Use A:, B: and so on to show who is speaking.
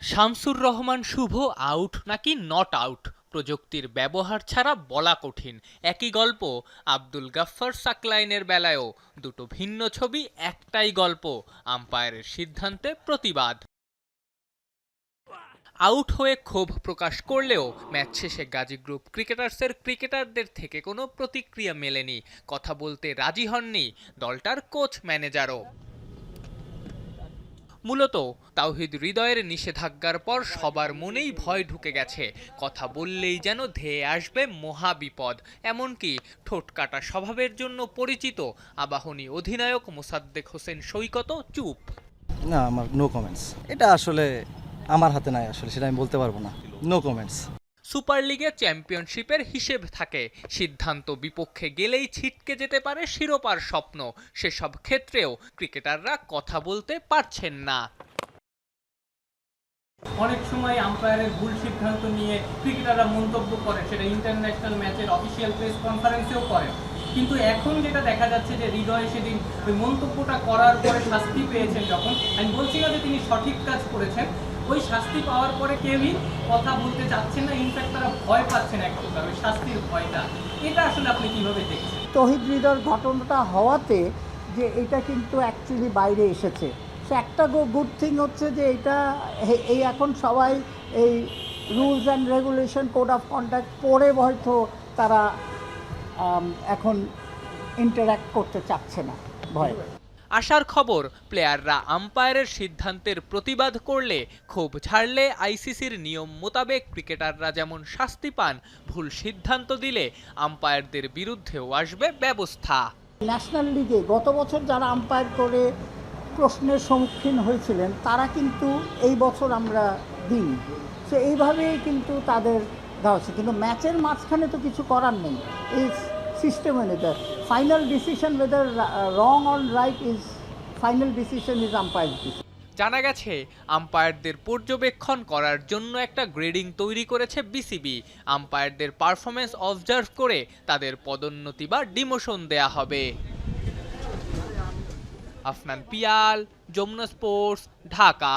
A: Shamsur Rahman Shuvo out নাকি not out প্রযুক্তির ব্যবহার ছাড়া বলা কঠিন। একই গল্প, আব্দুল গাফফার সাকলাইনের বেলায়ও। দুটো ভিন্ন ছবি, একটাই গল্প। আম্পায়ারের সিদ্ধান্তে প্রতিবাদ। আউট হয়ে ক্ষোভ প্রকাশ করলেও ম্যাচ শেষে গাজী গ্রুপ ক্রিকেটার্সের ক্রিকেটারদের থেকে কোনো প্রতিক্রিয়া মেলেনি। কথা বলতে রাজি হননি দলটার কোচ ম্যানেজারও। মূলত তাওহিদ হৃদয়ের নিষেধাজ্ঞার পর সবার মনেই ভয় ঢুকে গেছে। কথা বললেই যেন ধেয়ে আসবে মহা বিপদ এমনকি ঠোঁটকাটা স্বভাবের জন্য পরিচিত আবাহনী অধিনায়ক মোসাদ্দেক হোসেন সৈকত চুপ।
B: না, আমার নো কমেন্টস এটা আসলে আমার হাতে নাই আসলে, সেটা আমি বলতে পারব না। নো কমেন্টস
A: সুপার লিগে চ্যাম্পিয়নশিপের হিসেব থাকে। সিদ্ধান্ত বিপক্ষে গেলেই ছিটকে যেতে পারে শিরোপার স্বপ্ন। সেসব ক্ষেত্রেও ক্রিকেটাররা কথা বলতে পারছেন না। অনেক সময় আম্পায়ারের ভুল সিদ্ধান্ত নিয়ে ক্রিকেটাররা মন্তব্য করে, সেটা ইন্টারন্যাশনাল ম্যাচের অফিসিয়াল প্রেস কনফারেন্সেও করে। কিন্তু এখন যেটা দেখা যাচ্ছে যে হৃদয় সেদিন ওই মন্তব্যটা করার পরে শাস্তি পেয়েছেন যখন। আমি বলছি না যে তিনি সঠিক কাজ করেছেন ওই শাস্তি পাওয়ার পরে কেউই কথা বলতে চাচ্ছেন না ইনফ্যাক্ট তারা ভয় পাচ্ছেন এক প্রকার ওই শাস্তির ভয়টা। এটা আসলে আপনি কীভাবে দেখছেন?
C: তহিদ হৃদয়ের ঘটনাটা হওয়াতে যে এটা কিন্তু অ্যাকচুয়ালি বাইরে এসেছে। সে একটা গুড থিং হচ্ছে যে এটা এই এখন সবাই এই rules and regulation code of conduct পড়ে হয়তো তারা এখন ইন্টারাক্ট করতে চাচ্ছে না ভয়।
A: আশার খবর, প্লেয়াররা আম্পায়ারের সিদ্ধান্তের প্রতিবাদ করলে, ক্ষোভ ঝাড়লে আইসিসির নিয়ম মোতাবেক ক্রিকেটাররা যেমন শাস্তি পান, ভুল সিদ্ধান্ত দিলে আম্পায়ারদের বিরুদ্ধেও আসবে ব্যবস্থা।
C: ন্যাশনাল লিগে গত বছর যারা আম্পায়ার করে প্রশ্নের সম্মুখীন হয়েছিলেন, তারা কিন্তু এই বছর আমরা দিই সো এইভাবেই কিন্তু তাদের দেওয়া হচ্ছে। কিন্তু ম্যাচের মাঝখানে তো কিছু করার নেই। এই system the final decision whether wrong on right is final decision is umpire
A: জানা গেছে আম্পায়ারদের পর্যবেক্ষণ করার জন্য একটা গ্রেডিং তৈরি করেছে বিসিবি আম্পায়ারদের পারফরমেন্স অবজার্ভ করে তাদের পদোন্নতি বা ডিমোশন দেয়া হবে। আফনান পিয়াল, যমুনা স্পোর্টস ঢাকা।